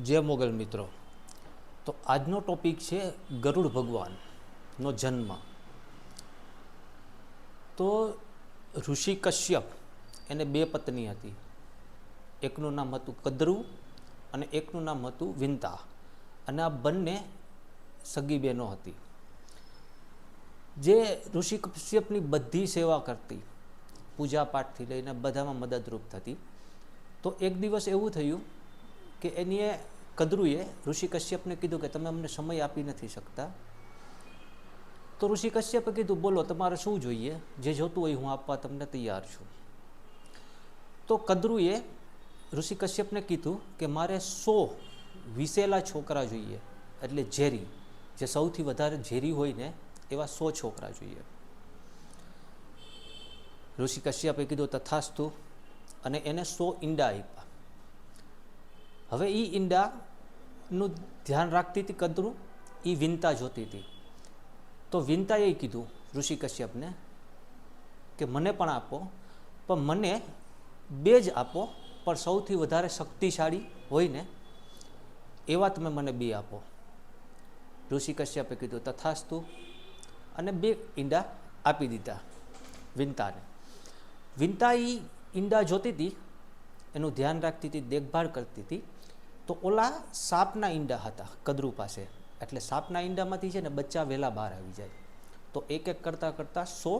જય મોગલ મિત્રો. તો આજનો ટોપિક છે ગરુડ ભગવાનનો જન્મ. તો ઋષિ કશ્યપ એને બે પત્ની હતી. એકનું નામ હતું કદરુ અને એકનું નામ હતું વિંતા. અને આ બંને સગી બહેનો હતી. જે ઋષિ કશ્યપની બધી સેવા કરતી પૂજા પાઠથી લઈને બધામાં મદદરૂપ થતી. તો એક દિવસ એવું થયું કે એની કદરુએ ઋષિ કશ્યપને કીધું કે તમે અમને સમય આપી નથી શકતા. તો ઋષિ કશ્યપે કીધું, બોલો, તમારે શું જોઈએ? જે જોતું હોય હું આપવા તમને તૈયાર છું. તો કદરુએ ઋષિ કશ્યપને કીધું કે મારે સો વિસેલા છોકરા જોઈએ, એટલે ઝેરી. જે સૌથી વધારે ઝેરી હોય ને, એવા સો છોકરા જોઈએ. ઋષિ કશ્યપે કીધું, તથાસ્તુ. અને એને સો ઈંડા આપ્યા. હવે એ ઈંડાનું ધ્યાન રાખતી હતી કદરું એ વિનતા જોતી હતી. તો વિનતાએ કીધું ઋષિ કશ્યપને કે મને પણ આપો, પણ મને બે જ આપો, પણ સૌથી વધારે શક્તિશાળી હોય ને એવા તમે મને બે આપો. ઋષિ કશ્યપે કીધું તથાસ્તુ અને બે ઈંડા આપી દીધા વિનતાને. વિનતા એ ઈંડા જોતી હતી એનું ધ્યાન રાખતી હતી, દેખભાળ કરતી હતી. તો ઓલા સાપના ઈંડા હતા, કદરુ પાસે. એટલે સાપના ઈંડામાંથી છે ને બચ્ચા વહેલા બહાર આવી જાય. તો એક એક કરતાં કરતાં સો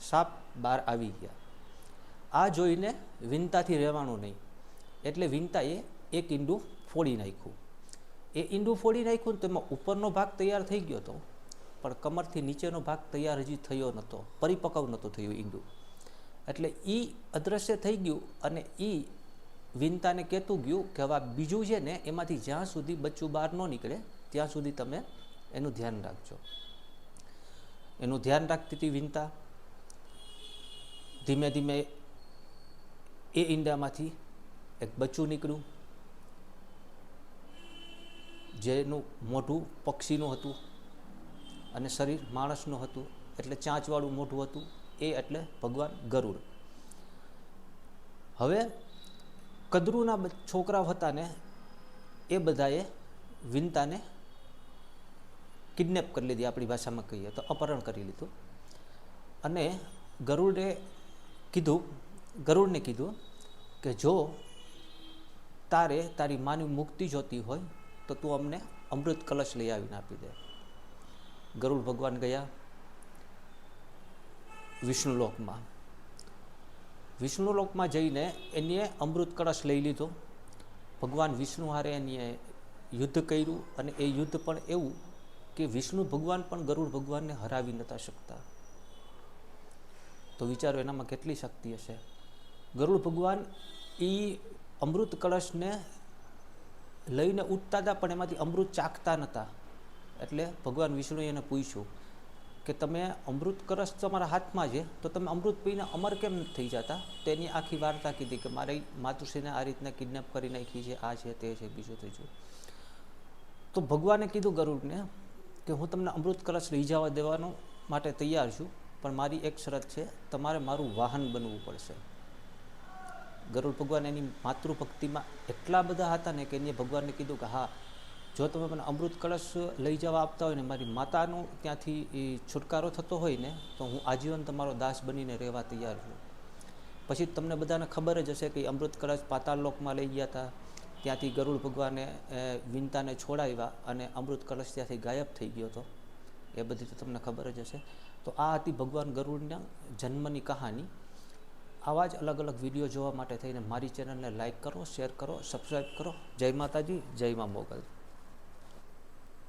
સાપ બહાર આવી ગયા. આ જોઈને વિનતાથી રહેવાનું નહીં. એટલે વિનતાએ એક ઈંડું ફોડી નાખ્યું. એ ઈંડું ફોડી નાખ્યું ને તેમાં ઉપરનો ભાગ તૈયાર થઈ ગયો હતો, પણ કમરથી નીચેનો ભાગ તૈયાર હજી થયો નહોતો, પરિપક્વ નહોતો થયું ઈંડું. એટલે એ અદૃશ્ય થઈ ગયું અને એ વિનતાને કહેતું ગયું કે હવે બીજું છે ને, એમાંથી જ્યાં સુધી બચ્ચું બહાર ન નીકળે, ત્યાં સુધી તમે એનું ધ્યાન રાખજો. એનું ધ્યાન રાખતી હતી વિનતા. ધીમે ધીમે એ ઈંડામાંથી એક બચ્ચું નીકળ્યું, જેનું મોઢું પક્ષીનું હતું અને શરીર માણસનું હતું, એટલે ચાંચવાળું મોઢું હતું, એ એટલે ભગવાન ગરુડ. હવે કદરુના છોકરા હતા ને, એ બધાએ વિનતાને કિડનેપ કરી લીધી આપણી ભાષામાં કહીએ તો, અપહરણ કરી લીધું. અને ગરુડે કીધું, ગરુડને કીધું કે જો તારે તારી માની મુક્તિ જોતી હોય તો તું અમને અમૃત કલશ લઈ આવીને આપી દે. ગરુડ ભગવાન ગયા વિષ્ણુલોકમાં વિષ્ણુલોકમાં જઈને એને અમૃત કળશ લઈ લીધો. ભગવાન વિષ્ણુ હારે એનીએ યુદ્ધ કર્યું અને એ યુદ્ધ પણ એવું કે વિષ્ણુ ભગવાન પણ ગરુડ ભગવાનને હરાવી નતા શકતા. તો વિચારો એનામાં કેટલી શક્તિ હશે? ગરુડ ભગવાન એ અમૃત કળશને લઈને ઉઠતા હતા પણ એમાંથી અમૃત ચાખતા નહોતા એટલે ભગવાન વિષ્ણુએ એને પૂછ્યું કે તમે અમૃત કળશ તમારા હાથમાં છે, તો તમે અમૃત પીને અમર કેમ થઈ જતા? તેની આખી વાર્તા કીધી કે મારી માતુશ્રીને આ રીતના કિડનેપ કરી નાખી છે, આ છે, તે છે, બીજું ત્રીજું તો ભગવાને કીધું ગરુડને કે હું તમને અમૃત કળશ લઈ જવા દેવાનો માટે તૈયાર છું, પણ મારી એક શરત છે, તમારે મારું વાહન બનવું પડશે. ગરુડ ભગવાન એની માતૃભક્તિમાં એટલા બધા હતા ને કે એને ભગવાનને કીધું કે હા જો તમે મને અમૃત કળશ લઈ જવા આપતા હોય ને, મારી માતાનું ત્યાંથી એ છુટકારો થતો હોય ને, તો હું આજીવન તમારો દાસ બનીને રહેવા તૈયાર છું. પછી તમને બધાને ખબર જ હશે કે અમૃત કળશ પાતાળલોકમાં લઈ ગયા હતા. ત્યાંથી ગરુડ ભગવાને વિનતાને છોડાવ્યા અને અમૃત કળશ ત્યાંથી ગાયબ થઈ ગયો હતો. એ બધી તો તમને ખબર જ હશે. તો આ હતી ભગવાન ગરુડના જન્મની કહાની. આવા જ અલગ અલગ વીડિયો જોવા માટે થઈને મારી ચેનલને લાઇક કરો, શેર કરો, સબસ્ક્રાઈબ કરો. જય માતાજી, જય મા મોગલ.